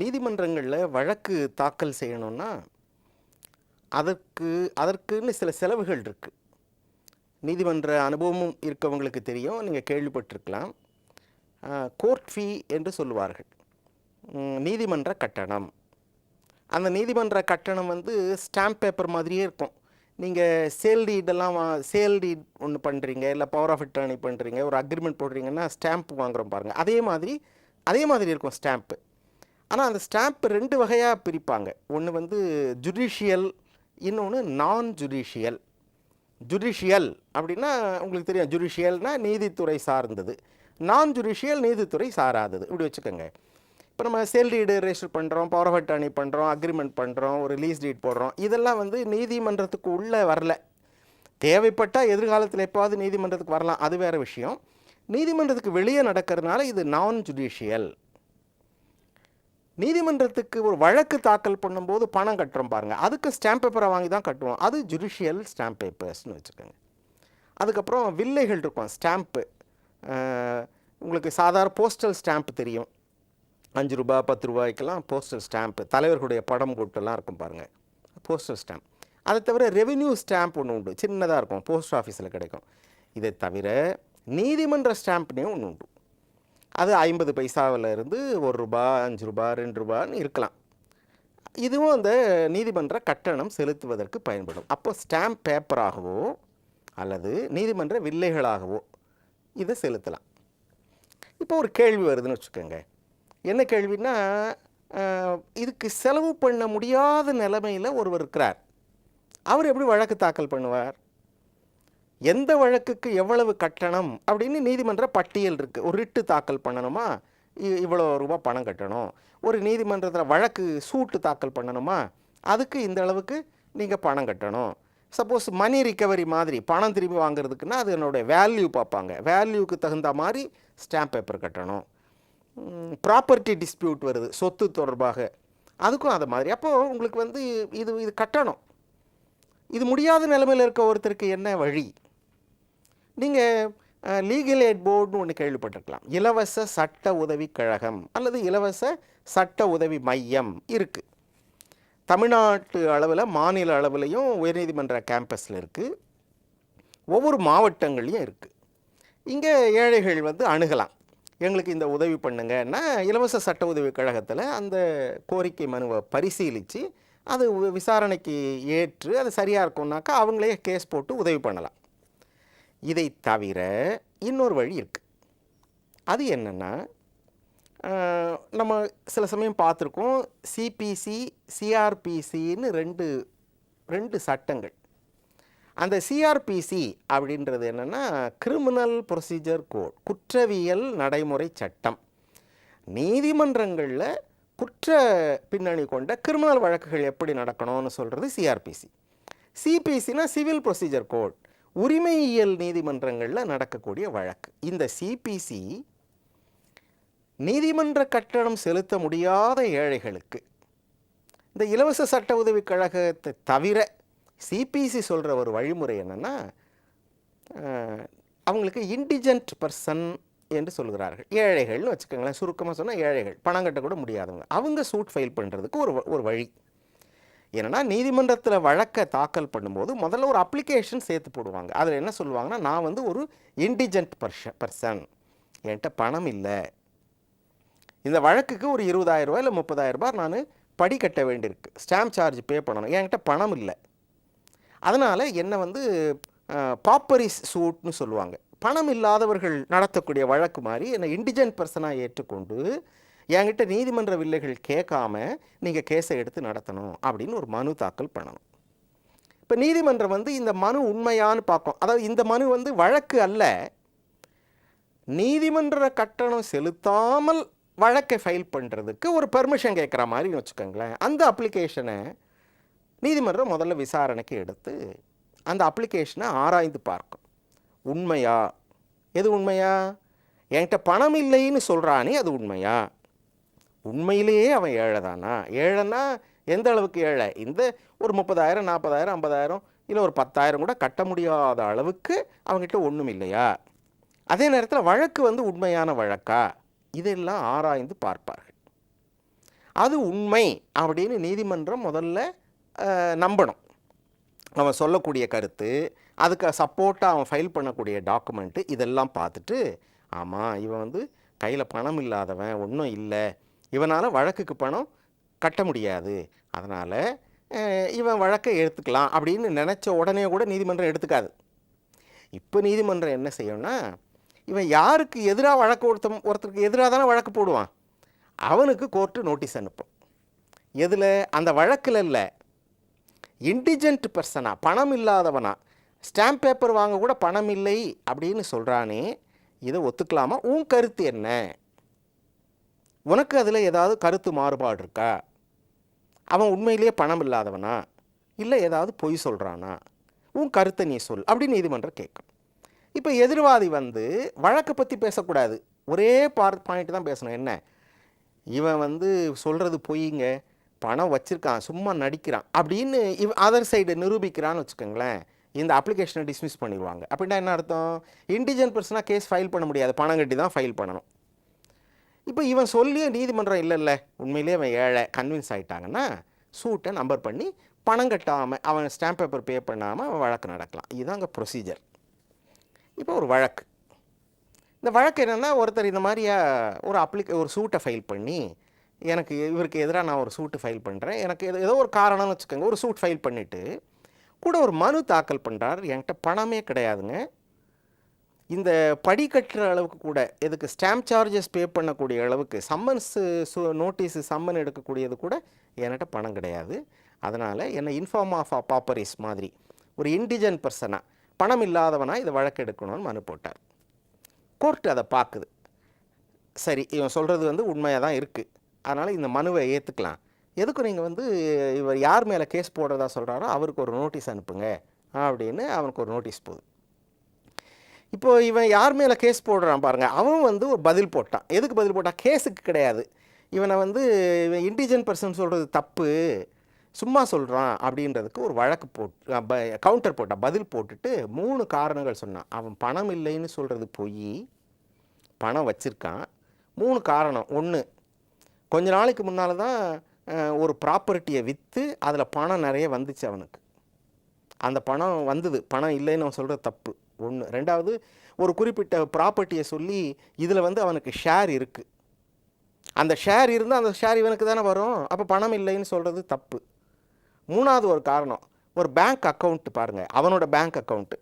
நீதிமன்றங்களில் வழக்கு தாக்கல் செய்யணும்னா அதற்கு அதற்குன்னு சில செலவுகள் இருக்குது நீதிமன்ற அனுபவமும் இருக்கவங்களுக்கு தெரியும். நீங்கள் கேள்விப்பட்டிருக்கலாம். கோர்ட் ஃபீ என்று சொல்லுவார்கள். நீதிமன்ற கட்டணம். அந்த நீதிமன்ற கட்டணம் வந்து ஸ்டாம்ப் பேப்பர் மாதிரியே இருக்கும். நீங்கள் சேல் டீடெல்லாம் வா சேல் டீட் ஒன்று பண்ணுறீங்க இல்லை பவர் ஆஃப் அட்டர்னி பண்ணுறீங்க ஒரு அக்ரிமெண்ட் போடுறீங்கன்னா ஸ்டாம்ப் வாங்குறோம் பாருங்கள் அதே மாதிரி அதே மாதிரி இருக்கும் ஸ்டாம்ப்பு ஆனால் அந்த ஸ்டாம்ப் ரெண்டு வகையாக பிரிப்பாங்க. ஒன்று வந்து ஜுடிஷியல் இன்னொன்று நான் ஜுடிஷியல் ஜுடிஷியல் அப்படின்னா உங்களுக்கு தெரியும். ஜுடிஷியல்னால் நீதித்துறை சார்ந்தது. நான் ஜுடிஷியல் நீதித்துறை சாராதது. இப்படி வச்சுக்கோங்க. இப்போ நம்ம சேல் டீடு ரெஜிஸ்டர் பண்ணுறோம் பவர் ஆஃப் பண்ணுறோம் அக்ரிமெண்ட் பண்ணுறோம் ஒரு லீஸ் டீட் போடுறோம். இதெல்லாம் வந்து நீதிமன்றத்துக்கு உள்ளே வரல. தேவைப்பட்டால் எதிர்காலத்தில் எப்போவாது நீதிமன்றத்துக்கு வரலாம். அது வேறு விஷயம். நீதிமன்றத்துக்கு வெளியே நடக்கிறதுனால இது நான் ஜுடிஷியல் நீதிமன்றத்துக்கு ஒரு வழக்கு தாக்கல் பண்ணும்போது பணம் கட்டுறோம் பாருங்கள் அதுக்கு ஸ்டாம்ப் பேப்பரை வாங்கி தான் கட்டுவோம். அது ஜுடிஷியல் ஸ்டாம்ப் பேப்பர்ஸ்னு வச்சுக்கோங்க. அதுக்கப்புறம் வில்லைகள் இருக்கும். ஸ்டாம்ப்பு உங்களுக்கு சாதாரண போஸ்டல் ஸ்டாம்ப் தெரியும். அஞ்சு ரூபா பத்து ரூபாய்க்கெல்லாம் போஸ்டல் ஸ்டாம்ப்பு தலைவர்களுடைய படம் போட்டுலாம் இருக்கும் பாருங்கள் போஸ்டல் ஸ்டாம்ப் அதை தவிர ரெவென்யூ ஸ்டாம்ப் ஒன்று உண்டு. சின்னதாக இருக்கும். போஸ்ட் ஆஃபீஸில் கிடைக்கும். இதை தவிர நீதிமன்ற ஸ்டாம்ப்னே ஒன்று உண்டு. அது ஐம்பது பைசாவில் இருந்து ஒரு ரூபா அஞ்சு ரூபா ரெண்டு ரூபான்னு இருக்கலாம். இதுவும் அந்த நீதிமன்ற கட்டணம் செலுத்துவதற்கு பயன்படும். அப்போ ஸ்டாம்ப் பேப்பராகவோ அல்லது நீதிமன்ற வில்லைகளாகவோ இதை செலுத்தலாம். இப்போ ஒரு கேள்வி வருதுன்னு வச்சுக்கோங்க. என்ன கேள்வின்னா இதுக்கு செலவு பண்ண முடியாத நிலைமையில் ஒருவர் இருக்கிறார். அவர் எப்படி வழக்கு தாக்கல் பண்ணுவார்? எந்த வழக்குக்கு எவ்வளவு கட்டணம் அப்படின்னு நீதிமன்ற பட்டியல் இருக்குது ஒரு ரிட்டு தாக்கல் பண்ணணுமா? இ- இவ்வளோ ரூபா பணம் கட்டணும். ஒரு நீதிமன்றத்தில் வழக்கு சூட்டு தாக்கல் பண்ணணுமா? அதுக்கு இந்த அளவுக்கு நீங்கள் பணம் கட்டணும். சப்போஸ் மணி ரிக்கவரி மாதிரி பணம் திரும்பி வாங்குறதுக்குன்னா அது என்னுடைய வேல்யூ பார்ப்பாங்க. வேல்யூக்கு தகுந்த மாதிரி ஸ்டாம்ப் பேப்பர் கட்டணும். ப்ராப்பர்ட்டி டிஸ்பியூட் வருது சொத்து தொடர்பாக. அதுக்கும் அது மாதிரி. அப்போது உங்களுக்கு வந்து இது இது கட்டணும். இது முடியாத நிலைமையில் இருக்க ஒருத்தருக்கு என்ன வழி? நீங்கள் லீகல் எய்ட் போர்டுன்னு ஒன்று கேள்விப்பட்டிருக்கலாம். இலவச சட்ட உதவி கழகம் அல்லது இலவச சட்ட உதவி மையம் இருக்குது தமிழ்நாட்டு அளவில் மாநில அளவிலையும் உயர்நீதிமன்ற கேம்பஸில் இருக்குது ஒவ்வொரு மாவட்டங்கள்லையும் இருக்குது இங்கே ஏழைகள் வந்து அணுகலாம். எங்களுக்கு இந்த உதவி பண்ணுங்கன்னா இலவச சட்ட உதவி கழகத்தில் அந்த கோரிக்கை மனுவை பரிசீலித்து அது விசாரணைக்கு ஏற்று அது சரியாக இருக்கும்னாக்கா அவங்களே கேஸ் போட்டு உதவி பண்ணலாம். இதை தவிர இன்னொரு வழி இருக்குது அது என்னென்னா நம்ம சில சமயம் பார்த்துருக்கோம் சிபிசி சிஆர்பிசின்னு ரெண்டு ரெண்டு சட்டங்கள். அந்த சிஆர்பிசி அப்படின்றது என்னென்னா கிரிமினல் ப்ரொசீஜர் கோட் குற்றவியல் நடைமுறை சட்டம். நீதிமன்றங்களில் குற்ற பின்னணி கொண்ட கிரிமினல் வழக்குகள் எப்படி நடக்கணும்னு சொல்கிறது சிஆர்பிசி சிபிசினா சிவில் ப்ரொசீஜர் கோட் உரிமையியல் நீதிமன்றங்களில் நடக்கக்கூடிய வழக்கு. இந்த சிபிசி நீதிமன்ற கட்டணம் செலுத்த முடியாத ஏழைகளுக்கு இந்த இலவச சட்ட உதவி கழகத்தை தவிர சிபிசி சொல்கிற ஒரு வழிமுறை என்னென்னா அவங்களுக்கு இன்டிஜென்ட் பர்சன் என்று சொல்கிறார்கள் ஏழைகள்னு வச்சுக்கோங்களேன் சுருக்கமாக சொன்னால் ஏழைகள் பணம் கட்டக்கூட முடியாதவங்க. அவங்க சூட் ஃபைல் பண்ணுறதுக்கு ஒரு ஒரு வழி. என்னன்னா நீதிமன்றத்தில் வழக்கை தாக்கல் பண்ணும்போது முதல்ல ஒரு அப்ளிகேஷன் சேர்த்து போடுவாங்க. அதில் என்ன சொல்லுவாங்கன்னா நான் வந்து ஒரு இன்டிஜென்ட் பர்ஷ பர்சன் என்கிட்ட பணம் இல்லை. இந்த வழக்குக்கு ஒரு இருபதாயிரம் ரூபாய் இல்லை முப்பதாயிரம் ரூபாய் நான் படி கட்ட வேண்டியிருக்கு. ஸ்டாம்ப் சார்ஜ் பே பண்ணணும். என்கிட்ட பணம் இல்லை. அதனால் என்னை வந்து பாப்பரிஸ் சூட்னு சொல்லுவாங்க. பணம் இல்லாதவர்கள் நடத்தக்கூடிய வழக்கு மாதிரி என்னை இண்டிஜென்ட் பர்சனாக ஏற்றுக்கொண்டு என்கிட்ட நீதிமன்ற வில்லைகள் கேட்காம நீங்கள் கேஸை எடுத்து நடத்தணும் அப்படின்னு ஒரு மனு தாக்கல் பண்ணணும். இப்போ நீதிமன்றம் வந்து இந்த மனு உண்மையான்னு பார்க்கும். அதாவது இந்த மனு வந்து வழக்கு அல்ல. நீதிமன்ற கட்டணம் செலுத்தாமல் வழக்கை ஃபைல் பண்ணுறதுக்கு ஒரு பெர்மிஷன் கேட்குற மாதிரி வச்சுக்கோங்களேன். அந்த அப்ளிகேஷனை நீதிமன்றம் முதல்ல விசாரணைக்கு எடுத்து அந்த அப்ளிகேஷனை ஆராய்ந்து பார்க்கும். உண்மையா? எது உண்மையா? என்கிட்ட பணம் இல்லைன்னு சொல்கிறானே அது உண்மையா? உண்மையிலேயே அவன் ஏழை தானா ஏழைன்னா எந்த அளவுக்கு ஏழை? இந்த ஒரு முப்பதாயிரம் நாற்பதாயிரம் ஐம்பதாயிரம் இல்லை ஒரு பத்தாயிரம் கூட கட்ட முடியாத அளவுக்கு அவங்ககிட்ட ஒன்றும் இல்லையா? அதே நேரத்தில் வழக்கு வந்து உண்மையான வழக்கா? இதெல்லாம் ஆராய்ந்து பார்ப்பார்கள். அது உண்மை அப்படின்னு நீதிமன்றம் முதல்ல நம்பணும். அவன் சொல்லக்கூடிய கருத்து அதுக்கு சப்போர்ட்டாக அவன் ஃபைல் பண்ணக்கூடிய டாக்குமெண்ட்டு இதெல்லாம் பார்த்துட்டு ஆமாம் இவன் வந்து கையில் பணம் இல்லாதவன் ஒன்றும் இல்லை. இவனால் வழக்குக்கு பணம் கட்ட முடியாது. அதனால் இவன் வழக்கை எடுத்துக்கலாம் அப்படின்னு நினச்ச உடனே கூட நீதிமன்றம் எடுத்துக்காது. இப்போ நீதிமன்றம் என்ன செய்யும்னா இவன் யாருக்கு எதிராக வழக்கு ஒருத்தன் ஒருத்தருக்கு எதிராக தானே வழக்கு போடுவான். அவனுக்கு கோர்ட்டு நோட்டீஸ் அனுப்பும். எதில்? அந்த வழக்கில் இல்லை. இன்டிஜென்ட் பர்சனாக பணம் இல்லாதவனா ஸ்டாம்ப் பேப்பர் வாங்க கூட பணம் இல்லை அப்படின்னு சொல்கிறானே இதை ஒத்துக்கலாமா? உன் கருத்து என்ன? உனக்கு அதில் ஏதாவது கருத்து மாறுபாடு இருக்கா? அவன் உண்மையிலேயே பணம் இல்லாதவனா? இல்லை ஏதாவது பொய் சொல்கிறானா உன் கருத்தை நீ சொல் அப்படின்னு நீதிமன்றம் கேட்கும். இப்போ எதிர்வாதி வந்து வழக்கை பற்றி பேசக்கூடாது. ஒரே பார் பாயிண்ட் தான் பேசணும். என்ன? இவன் வந்து சொல்கிறது பொய்ங்க. பணம் வச்சுருக்கான் சும்மா நடிக்கிறான் அப்படின்னு இவ் அதர் சைடு நிரூபிக்கிறான்னு வச்சுக்கோங்களேன். இந்த அப்ளிகேஷனை டிஸ்மிஸ் பண்ணிடுவாங்க. அப்படின்னா என்ன அர்த்தம்? இன்டிஜென்ட் பர்சனாக கேஸ் ஃபைல் பண்ண முடியாது. பணம் கட்டி தான் ஃபைல் பண்ணணும். இப்போ இவன் சொல்லியே நீதிமன்றம் இல்லை இல்லை உண்மையிலே அவன் ஏழை கன்வின்ஸ் ஆகிட்டாங்கன்னா சூட்டை நம்பர் பண்ணி பணம் கட்டாமல் அவன் ஸ்டாம்ப் பேப்பர் பே பண்ணாமல் அவன் வழக்கு நடக்கலாம். இதுதான் அங்கே ப்ரொசீஜர் இப்போ ஒரு வழக்கு. இந்த வழக்கு என்னென்னா ஒருத்தர் இந்த மாதிரியா ஒரு அப்ளிகே ஒரு சூட்டை ஃபைல் பண்ணி எனக்கு இவருக்கு எதிராக நான் ஒரு சூட்டு ஃபைல் பண்ணுறேன் எனக்கு எது ஏதோ ஒரு காரணம்னு வச்சுக்கோங்க. ஒரு சூட் ஃபைல் பண்ணிவிட்டு கூட ஒரு மனு தாக்கல் பண்ணுறார் என்கிட்ட பணமே கிடையாதுங்க. இந்த படி கட்டுற அளவுக்கு கூட இதுக்கு ஸ்டாம்ப் சார்ஜஸ் பே பண்ணக்கூடிய அளவுக்கு சம்மன்ஸு சு நோட்டீஸு சம்மன் எடுக்கக்கூடியது கூட என்கிட்ட பணம் கிடையாது. அதனால் என்னை இன்ஃபார்ம் ஆஃப் பாப்பரிஸ் மாதிரி ஒரு இன்டிஜென்ட் பர்சனாக பணம் இல்லாதவனா இதை வழக்கு எடுக்கணும்னு மனு போட்டார். கோர்ட் அதை பார்க்குது. சரி இவன் சொல்கிறது வந்து உண்மையாக தான் இருக்குது அதனால் இந்த மனுவை ஏற்றுக்கலாம் எதுக்கு நீங்கள் வந்து இவர் யார் மேலே கேஸ் போடுறதா சொல்கிறாரோ அவருக்கு ஒரு நோட்டீஸ் அனுப்புங்க அப்படின்னு அவனுக்கு ஒரு நோட்டீஸ் போகுது. இப்போ இவன் யார் மேலே கேஸ் போடுறான் பாருங்கள் அவன் வந்து ஒரு பதில் போட்டான். எதுக்கு பதில் போட்டான்? கேஸுக்கு கிடையாது. இவனை வந்து இவன் இன்டிஜென்ட் பர்சன் சொல்கிறது தப்பு. சும்மா சொல்கிறான் அப்படின்றதுக்கு ஒரு வழக்கு போட்டு கவுண்டர் போட்டான். பதில் போட்டுட்டு மூணு காரணங்கள் சொன்னான். அவன் பணம் இல்லைன்னு சொல்கிறது பொய். பணம் வச்சுருக்கான். மூணு காரணம். ஒன்று கொஞ்ச நாளைக்கு முன்னால் தான் ஒரு ப்ராப்பர்ட்டியை விற்று அதில் பணம் நிறைய வந்துச்சு அவனுக்கு. அந்த பணம் வந்தது. பணம் இல்லைன்னு அவன் சொல்கிறது தப்பு. ஒன்று ரெண்டாவது ஒரு குறிப்பிட்ட ப்ராப்பர்ட்டியை சொல்லி இதில் வந்து அவனுக்கு ஷேர் இருக்குது அந்த ஷேர் இருந்தால் அந்த ஷேர் இவனுக்கு தானே வரும். அப்போ பணம் இல்லைன்னு சொல்கிறது தப்பு. மூணாவது ஒரு காரணம் ஒரு பேங்க் அக்கௌண்ட்டு பாருங்கள் அவனோட பேங்க் அக்கௌண்ட்டு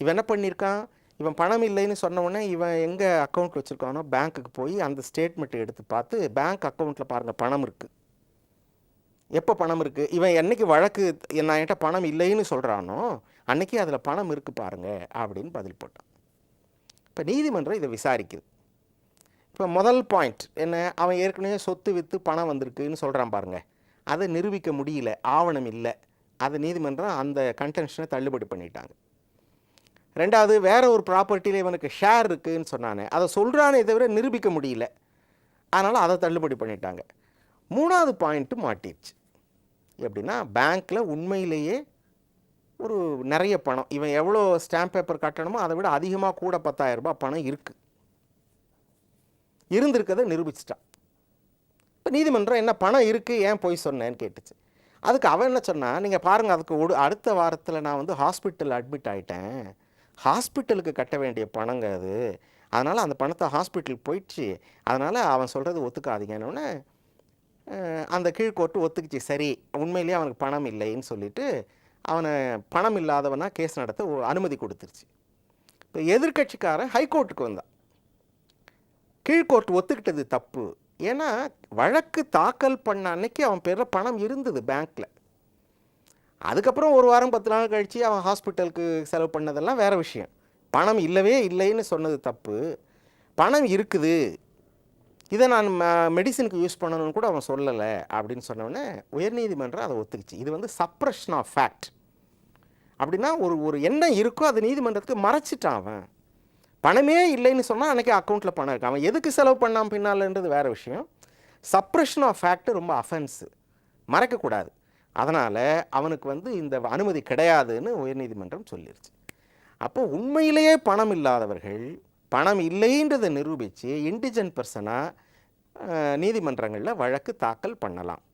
இவன் என்ன பண்ணியிருக்கான் இவன் பணம் இல்லைன்னு சொன்ன உடனே இவன் எங்கே அக்கௌண்ட் வச்சுருக்கானோ பேங்க்குக்கு போய் அந்த ஸ்டேட்மெண்ட்டை எடுத்து பார்த்து பேங்க் அக்கௌண்ட்டில் பாருங்கள் பணம் இருக்குது எப்போ பணம் இருக்குது இவன் என்னைக்கு வழக்கு நான் என்கிட்ட பணம் இல்லைன்னு சொல்கிறானோ அன்னைக்கு அதில் பணம் இருக்குது பாருங்க அப்படின்னு பதில் போட்டான். இப்போ நீதிமன்றம் இதை விசாரிக்குது. இப்போ முதல் பாயிண்ட் என்ன? அவன் ஏற்கனவே சொத்து விற்று பணம் வந்திருக்குன்னு சொல்கிறான் பாருங்க. அதை நிரூபிக்க முடியல ஆவணம் இல்லை. அதை நீதிமன்றம் அந்த கன்டென்ஷனை தள்ளுபடி பண்ணிட்டாங்க. ரெண்டாவது வேற ஒரு ப்ராப்பர்ட்டியில் இவனுக்கு ஷேர் இருக்குன்னு சொன்னானே. அதை சொல்கிறானே தவிர நிரூபிக்க முடியல. அதனால் அதை தள்ளுபடி பண்ணிட்டாங்க. மூணாவது பாயிண்ட்டு மாட்டிடுச்சு எப்படின்னா பேங்க்கில் உண்மையிலேயே ஒரு நிறைய பணம். இவன் எவ்வளோ ஸ்டாம்ப் பேப்பர் கட்டணுமோ அதை விட அதிகமாக கூட 10000 ரூபாய் பணம் இருக்குது இருந்திருக்கதை நிரூபிச்சிட்டான். இப்போ நீதிமன்றம் என்ன பணம் இருக்குது ஏன் போய் சொன்னேன்னு கேட்டுச்சு. அதுக்கு அவன் என்ன சொன்னால் நீங்கள் பாருங்கள் அதுக்கு ஒரு அடுத்த வாரத்தில் நான் வந்து ஹாஸ்பிட்டல் அட்மிட் ஆகிட்டேன் ஹாஸ்பிட்டலுக்கு கட்ட வேண்டிய பணங்க அது. அதனால் அந்த பணத்தை ஹாஸ்பிட்டலுக்கு போயிடுச்சு. அதனால் அவன் சொல்கிறது ஒத்துக்காதீங்கன்னு அந்த கீழ்கோர்ட்டு ஒத்துக்குச்சு. சரி உண்மையிலேயே அவனுக்கு பணம் இல்லைன்னு சொல்லிட்டு அவனை பணம் இல்லாதவனா கேஸ் நடத்த அனுமதி கொடுத்துருச்சு. இப்போ எதிர்க்கட்சிக்காரன் ஹைகோர்ட்டுக்கு வந்தான். கீழ்கோர்ட் ஒத்துக்கிட்டது தப்பு. ஏன்னா வழக்கு தாக்கல் பண்ண அன்னைக்கு அவன் பேரில் பணம் இருந்தது பேங்க்கில் அதுக்கப்புறம் ஒரு வாரம் பத்து நாள் கழித்து அவன் ஹாஸ்பிட்டலுக்கு செலவு பண்ணதெல்லாம் வேறு விஷயம். பணம் இல்லவே இல்லைன்னு சொன்னது தப்பு. பணம் இருக்குது. இதை நான் மெடிசனுக்கு யூஸ் பண்ணணும்னு கூட அவன் சொல்லலை அப்படின்னு சொன்னோடனே உயர்நீதிமன்றம் அதை ஒத்துக்குச்சு. இது வந்து சப்ரஷன் ஆஃப் ஃபேக்ட் அப்படின்னா ஒரு ஒரு என்ன இருக்கோ அது நீதிமன்றத்துக்கு மறைச்சிட்டான் அவன். பணமே இல்லைன்னு சொன்னால் அன்றைக்கி அக்கௌண்ட்டில் பணம் இருக்கு. அவன் எதுக்கு செலவு பண்ணான் பின்னாலன்றது வேறு விஷயம். சப்ரஷன் ஆஃப் ஃபேக்ட் ரொம்ப அஃபென்ஸு மறைக்கக்கூடாது அதனால் அவனுக்கு வந்து இந்த அனுமதி கிடையாதுன்னு உயர்நீதிமன்றம் சொல்லிடுச்சு அப்போ உண்மையிலேயே பணம் இல்லாதவர்கள் பணம் இல்லைன்றதை நிரூபித்து இன்டிஜென்ட் பர்சனாக நீதிமன்றங்களில் வழக்கு தாக்கல் பண்ணலாம்.